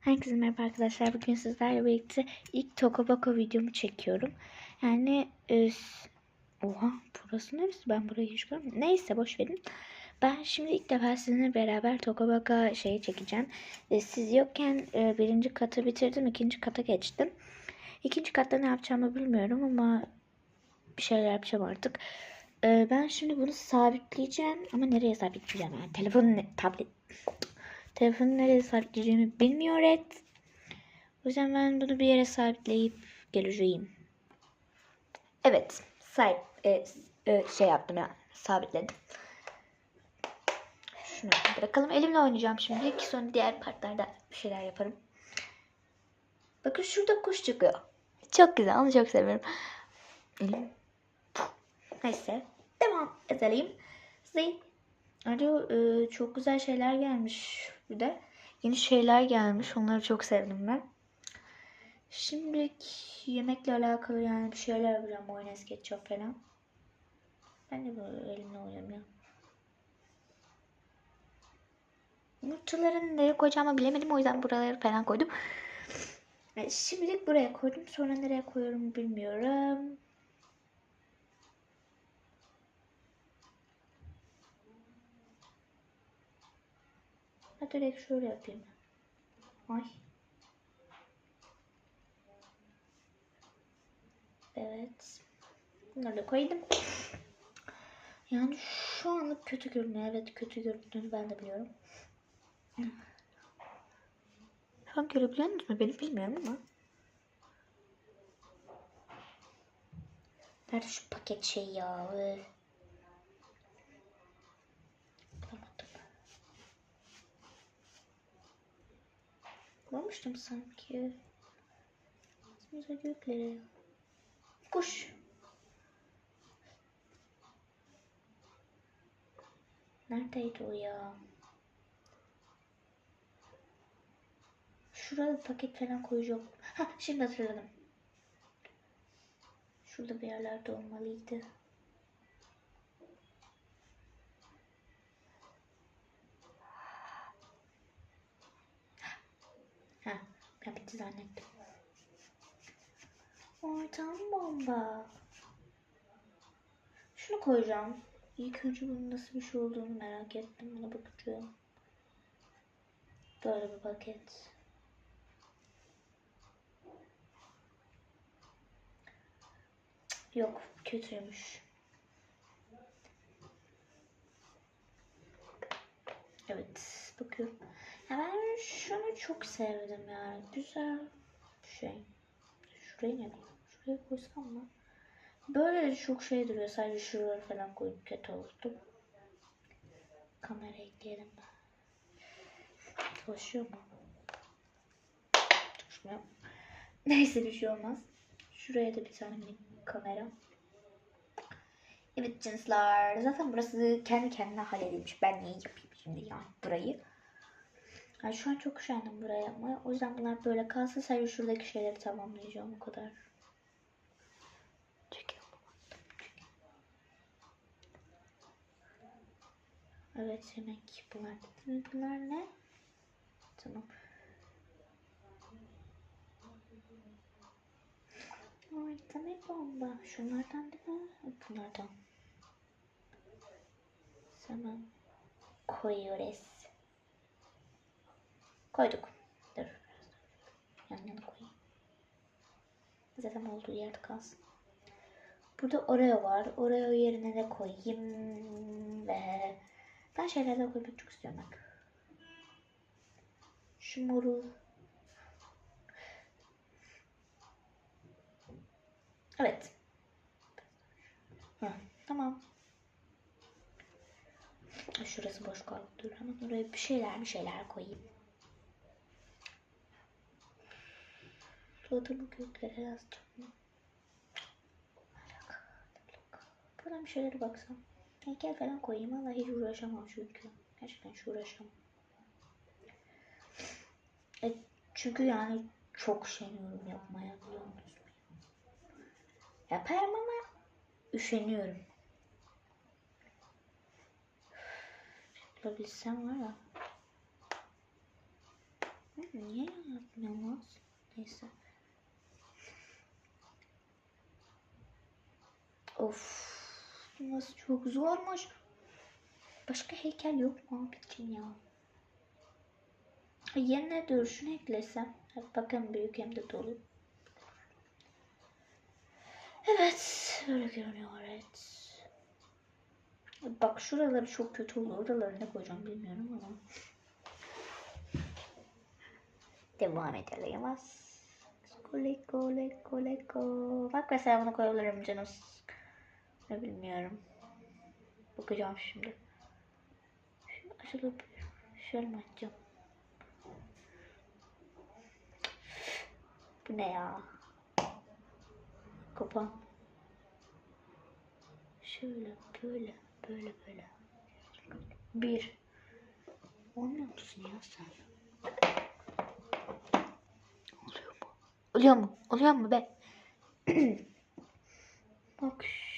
Herkese merhaba arkadaşlar. Bugün sizlerle birlikte ilk Tokoboko videomu çekiyorum. Yani e, oha burası neresi? Ben burayı hiç görmedim. Neyse boş verin. Ben şimdi ilk defa sizinle beraber Tokoboko şeyi çekeceğim. E, siz yokken e, birinci katı bitirdim. ikinci kata geçtim. İkinci katta ne yapacağımı bilmiyorum ama bir şeyler yapacağım artık. E, ben şimdi bunu sabitleyeceğim ama nereye sabitleyeceğim? Yani telefonu, tablet, Telefonu nereye sabitleyeceğimi bilmiyor et. O yüzden ben bunu bir yere sabitleyip geleceğim. Evet. Sahip, e, e, şey yaptım ya. Sabitledim. Şunu bırakalım. Elimle oynayacağım şimdi. Ki sonra diğer partlarda bir şeyler yaparım. Bakın şurada kuş çıkıyor. Çok güzel. Onu çok seviyorum. Elim. Neyse. Devam edelim. Zey. Alo, e, çok güzel şeyler gelmiş bir de. Yeni şeyler gelmiş. Onları çok sevdim ben. Şimdilik yemekle alakalı yani bir şeyler yapacağım. Mayonez, ketçap falan. Ben de böyle elimle oynamıyorum. Yumurtaları nereye koyacağımı bilemedim. O yüzden buraları falan koydum. Evet, şimdilik buraya koydum. Sonra nereye koyuyorum bilmiyorum. Ha direkt şöyle yapayım. Ay. Evet. Bunları da koydum. Yani şu anlık kötü görünüyor. Evet kötü göründüğünü ben de biliyorum. Şu an görebiliyor musunuz? Beni bilmiyorum ama. Nerede şu paket şey ya? Bulmuştum sanki. Bize gökleri. Kuş. Neredeydi o ya? Şurada paket falan koyacağım. Ha şimdi hatırladım. Şurada bir yerlerde olmalıydı. Ben bitti zannettim. Ortam bomba. Şunu koyacağım. İlk önce bunun nasıl bir şey olduğunu merak ettim. Buna bakacağım. Böyle bir paket. Yok kötüymüş. Evet bakıyorum. Ya ben şunu çok sevdim yani. Güzel bir şey. Şuraya ne koy? Şuraya koysam mı? Böyle çok şey duruyor. Sadece şuraları falan koyup kötü oldu. Kamera ekleyelim. Çalışıyor mu? Çalışmıyor. Neyse bir şey olmaz. Şuraya da bir tane minik kamera. Evet cinsler. Zaten burası kendi kendine halledilmiş. Ben niye yapayım şimdi yani burayı? Yani şu an çok üşendim buraya yapmaya. O yüzden bunlar böyle kalsın. Sadece şuradaki şeyleri tamamlayacağım. O kadar. Evet yemek bunlar. Bunlar ne? Tamam. Ay demek bomba. Şunlardan değil mi? Bunlardan. Tamam. Koyuyoruz. Koyduk. Dur. Yan yana koyayım. Zaten olduğu yerde kalsın. Burada Oreo var. Oreo yerine de koyayım. Ve ben şeyler de koymak çok istiyorum bak. Şu morul. Evet. Hı, tamam. Şurası boş kaldı. Dur hemen oraya bir şeyler bir şeyler koyayım. Salatalık köklere yazacağım. Buradan bir şeylere baksam. Heykel falan koyayım ama hiç uğraşamam çünkü. Gerçekten hiç uğraşamam. E, çünkü yani çok üşeniyorum yapmaya biliyor musunuz? Yaparım ama üşeniyorum. Yapabilsem var ya. Niye ya? olmaz. Neyse. Of. Nasıl çok zormuş. Başka heykel yok mu abi için ya? Yerine dur şunu eklesem. Hadi bakın büyük hem de dolu. Evet. Böyle görünüyor evet. Bak şuraları çok kötü olur. Oraları ne koyacağım bilmiyorum ama. Devam edelim. Leko leko leko. Bak mesela bunu koyabilirim canım. Ne bilmiyorum. Bakacağım şimdi. Şu açılıp şöyle mi açacağım? Bu ne ya? Kapan. Şöyle böyle böyle böyle. Bir. Olmuyor musun ya sen? Oluyor mu? Oluyor mu? Oluyor mu be? Bak şuradan.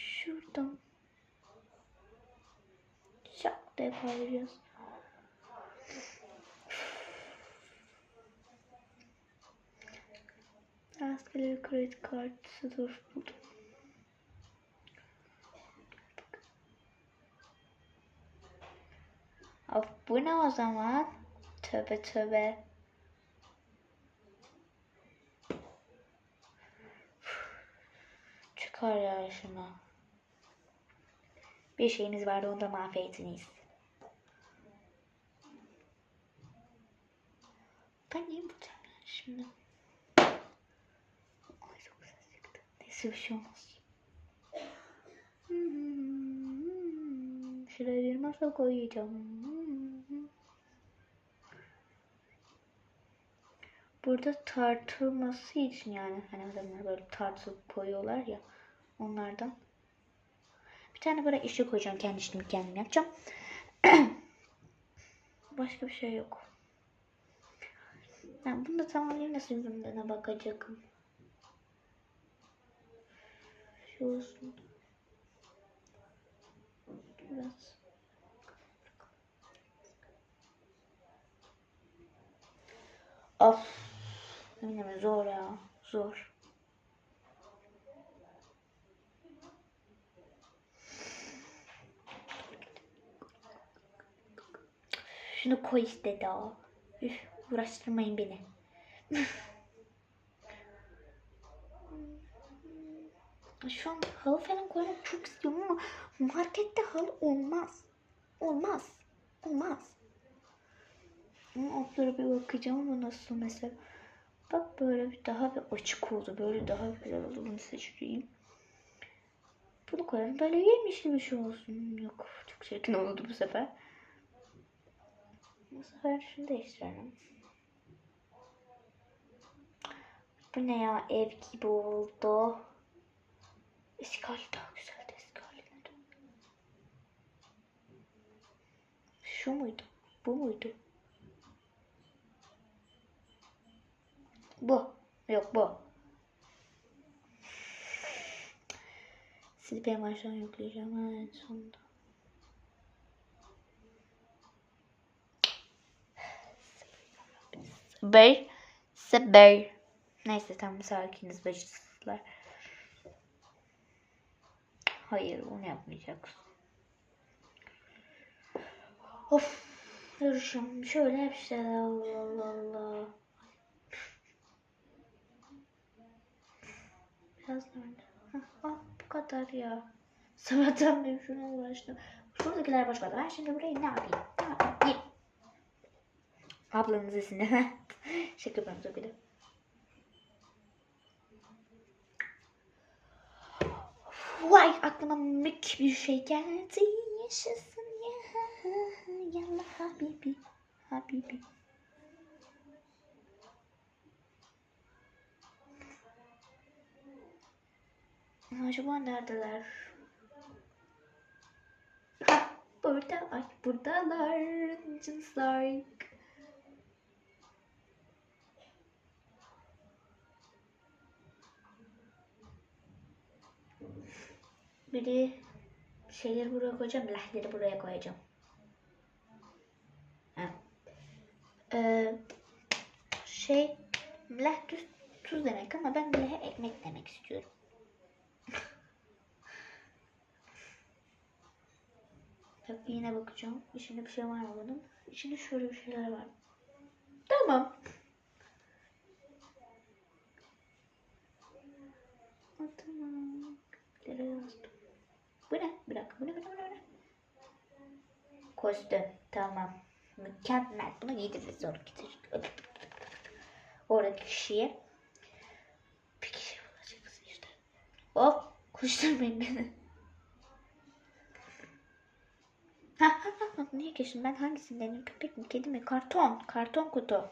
Diye kaldıracağız. Rastgele bir kredi kartı dur buldum. Of bu ne o zaman? Tövbe tövbe. Çıkar ya şunu. Bir şeyimiz vardı onu da mahvettiniz. Ben niye bulacağım yani şimdi? Ay çok ses çıktı. Neyse bir şey olmaz. Şuraya bir masa koyacağım. Burada tartılması için yani hani adamlar böyle tartıp koyuyorlar ya onlardan. Bir tane böyle işe koyacağım kendi işimi kendim yapacağım. Başka bir şey yok. Yani bunu da tamamlayayım nasıl yüzümden bakacağım. Şu olsun. Biraz. Of. Yine zor ya. Zor. Şunu koy işte daha. Üf, uğraştırmayın beni. Şu an halı falan koymak çok istiyorum ama markette halı olmaz. Olmaz. Olmaz. Altlara bir bakacağım ama nasıl mesela. Bak böyle bir daha bir açık oldu. Böyle daha güzel oldu. Bunu seçeyim. Bunu koyalım. Böyle yemişli bir şey olsun. Yok. Çok çirkin oldu bu sefer. Bu sefer şunu değiştirelim. Bu ne ya? Ev gibi oldu. Eski hali daha güzeldi haline. Şu muydu? Bu muydu? Bu. Yok bu. En baştan yükleyeceğim ha, en sonunda. Sabır. Sabır. Neyse tam sakiniz bacısızlar. Hayır onu yapmayacaksın. Of. Dur şimdi şöyle yap işte. Allah Allah Allah. Biraz nerede? Ah, bu kadar ya. Sabahtan beri şuna uğraştım. Şuradakiler boş kaldı. Ben şimdi burayı ne yapayım? Ne yapayım? Ablanız ismini. Şaka yapıyorum tabii de. Vay aklıma mük bir şey geldi. Yaşasın ya. Yallah habibi. Habibi. Acaba neredeler? Ha, burada, ay buradalar. Just Biri şeyleri buraya koyacağım, lehleri buraya koyacağım. Ha. Ee, şey Mleh tuz, tuz demek ama ben mlehe ekmek demek istiyorum. Bak yine bakacağım. İçinde bir şey var mı bunun? İçinde şöyle bir şeyler var. Tamam. Aa, Tamam. Nereye yazdım? Bu ne? Bir dakika. Bu ne? Bu ne? Bu ne? Kostüm. Tamam. Mükemmel. Bunu giydiririz zor getirir. Oradaki kişiye. Bir kişi bulacaksın işte. Hop. Koşturmayın beni. Niye geçtim? Ben hangisindenim? Köpek mi? Kedi mi? Karton. Karton kutu.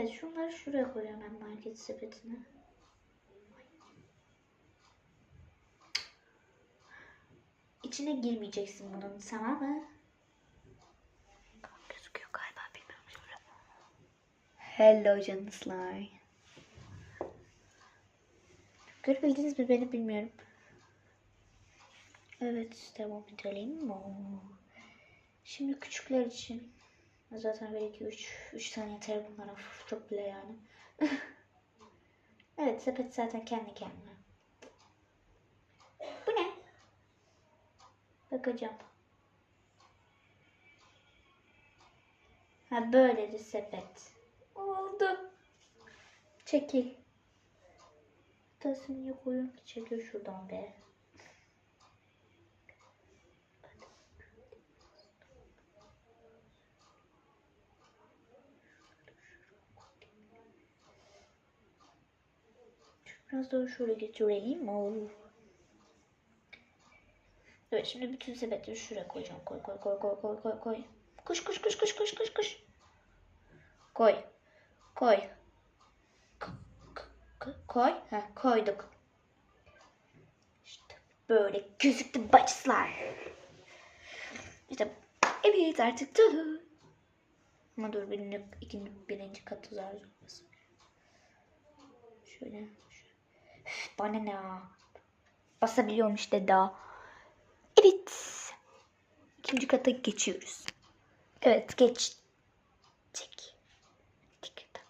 Evet şunları şuraya koyacağım ben market sepetine. İçine girmeyeceksin bunun tamam mı? Gözüküyor galiba bilmiyorum şöyle. Hello canıslar. Görebildiniz mi beni bilmiyorum. Evet devam edelim. Şimdi küçükler için zaten 1 2 3 3 tane yeter bunlara. Çok bile yani. evet sepet zaten kendi kendine. Bu ne? Bakacağım. Ha böyle de sepet. Oldu. Çekil. Tasını koyuyorum ki? Çekil şuradan be. Biraz daha şöyle getireyim. Oo. Evet şimdi bütün sepetleri şuraya koyacağım. Koy koy koy koy koy koy koy. Koş koş koş koş koş koş koş. Koy. Koy. Koy. Ha koyduk. İşte böyle gözüktü bacıslar. İşte evet artık dolu. Ama dur birinci, ikinci, birinci katı zar. Şöyle. Bana ne? Basabiliyorum işte. Evet. İkinci kata geçiyoruz. Evet geç. Çek. Tik tak.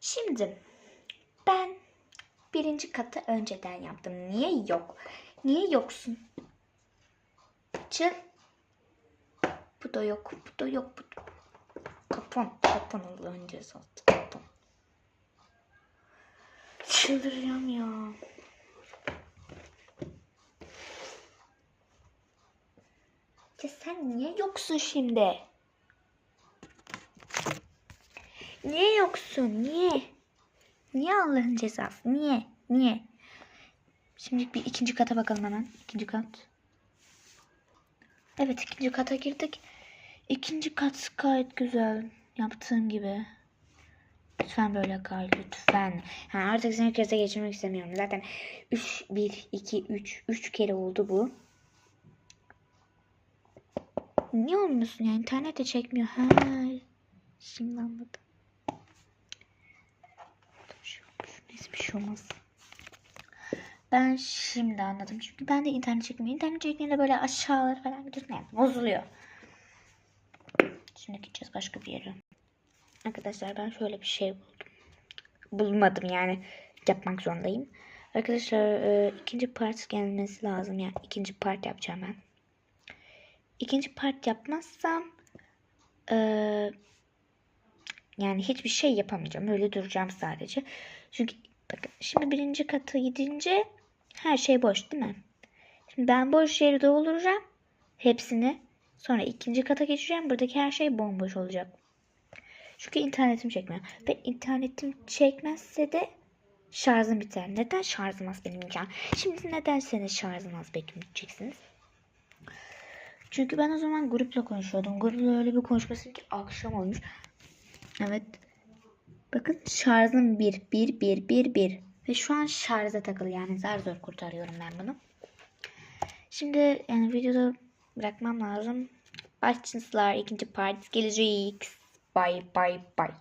Şimdi ben birinci katı önceden yaptım. Niye yok? Niye yoksun? Çıl. Bu da yok. Bu da yok. Bu da... Kapan. Kapan Allah'ın cezası. Kapan. Çıldıracağım ya. Ya sen niye yoksun şimdi? Niye yoksun? Niye? Niye Allah'ın cezası? Niye? Niye? Şimdi bir ikinci kata bakalım hemen. İkinci kat. Evet ikinci kata girdik. İkinci kat gayet güzel. Yaptığım gibi. Lütfen böyle kal lütfen. Ha, artık seni kese geçirmek istemiyorum. Zaten 3, 1, 2, 3. 3 kere oldu bu. Niye olmuyorsun ya? İnternette çekmiyor. Ha. Şimdi anladım. Şey. Neyse bir şey olmaz. Ben şimdi anladım. Çünkü ben de internet çekmiyor. İnternet çektiğinde böyle aşağılara falan gidiyorsun. Yani bozuluyor. Şimdi gideceğiz başka bir yere. Arkadaşlar ben şöyle bir şey buldum. Bulmadım yani. Yapmak zorundayım. Arkadaşlar e, ikinci part gelmesi lazım. Yani ikinci part yapacağım ben. İkinci part yapmazsam e, yani hiçbir şey yapamayacağım. Öyle duracağım sadece. Çünkü bakın şimdi birinci kata gidince her şey boş değil mi? Şimdi ben boş yeri dolduracağım. Hepsini. Sonra ikinci kata geçeceğim. Buradaki her şey bomboş olacak. Çünkü internetim çekmiyor. Ve internetim çekmezse de şarjım biter. Neden şarjım az benim ya? Şimdi neden senin şarjın az bekleyeceksiniz? Çünkü ben o zaman grupla konuşuyordum. Grupla öyle bir konuşması ki akşam olmuş. Evet. Bakın şarjım 1, 1, 1, 1, 1. Ve şu an şarja takılı. Yani zar zor kurtarıyorum ben bunu. Şimdi yani videoda bırakmam lazım. Başçınızlar ikinci part gelecek. Bye bye bye.